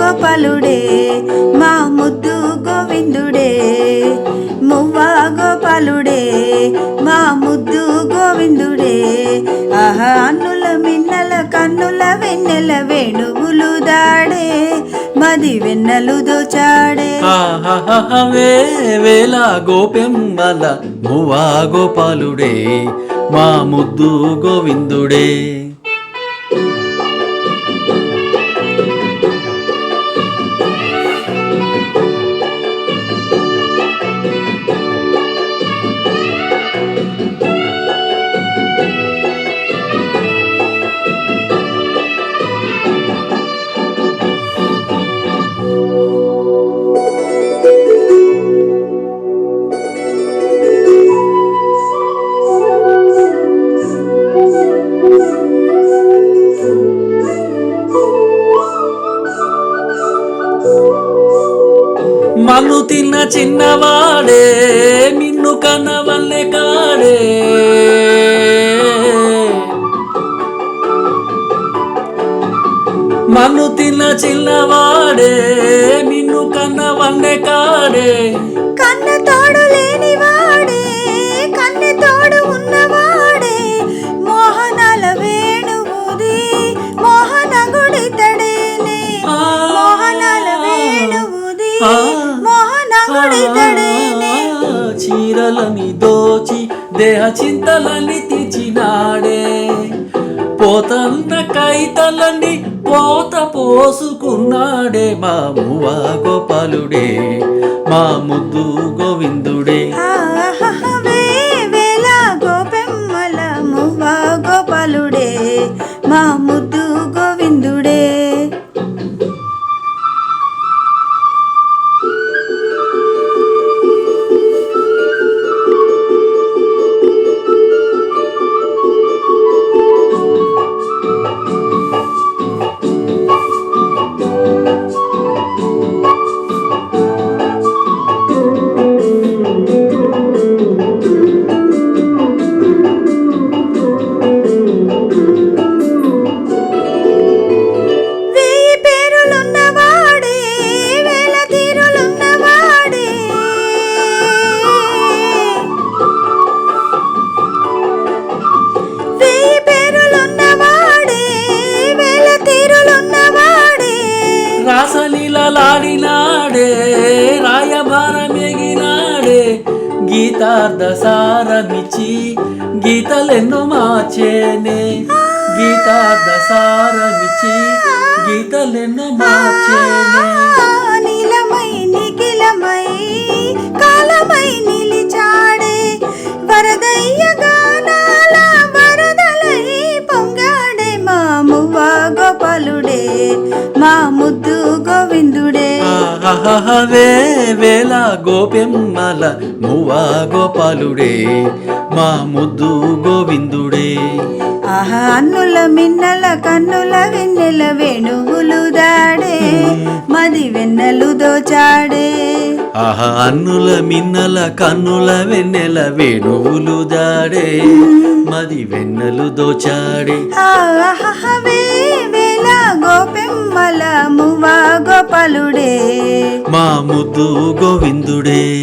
గోపాలుడే మా ముద్దు గోవిందుడే. మువ్వ గోపాలుడే మా ముద్దు గోవిందుడే. ఆహా అన్నుల మిన్నల కన్నుల వెన్నెల వేణువులు దాడే మది వెన్నెలు దోచాడే. ఆహాహాహవే వేల గోపెమ్మల మువ్వా గోపాలుడే మా ముద్దు గోవిందుడే. మన్ను తిన్న చిన్నవాడే నిన్ను కన్నవల్లే కాడే. మన్ను తిన్న చిన్నవాడే మిన్ను కన్నవల్లే కాడే. కన్న తోడు లేని దేహ చింతలని తీర్చినాడే. పోతన్న కైతలని పోత పోసుకున్నాడే మా మువ్వ గోపాలుడే మా ముద్దు గీతార్థ సారమిచి గీతలెన్నో మార్చేనే. గీతార్థ సారమిచి గీతలెన్నో మార్చేనే. ఆహాహాహవే వేల గోపెమ్మల మువ్వా గోపాలుడే మా ముద్దు గోవిందుడే. ఆహా అన్నుల మిన్నల కన్నుల వెన్నెల వేణువులు దాడే మది వెన్నెలు దోచాడే. ఆహా అన్నుల మిన్నల కన్నుల వెన్నెల వేణువులు దాడే మది వెన్నెలు దోచాడే. ఆహహవే గోపెమ్మల గోవిందుడే.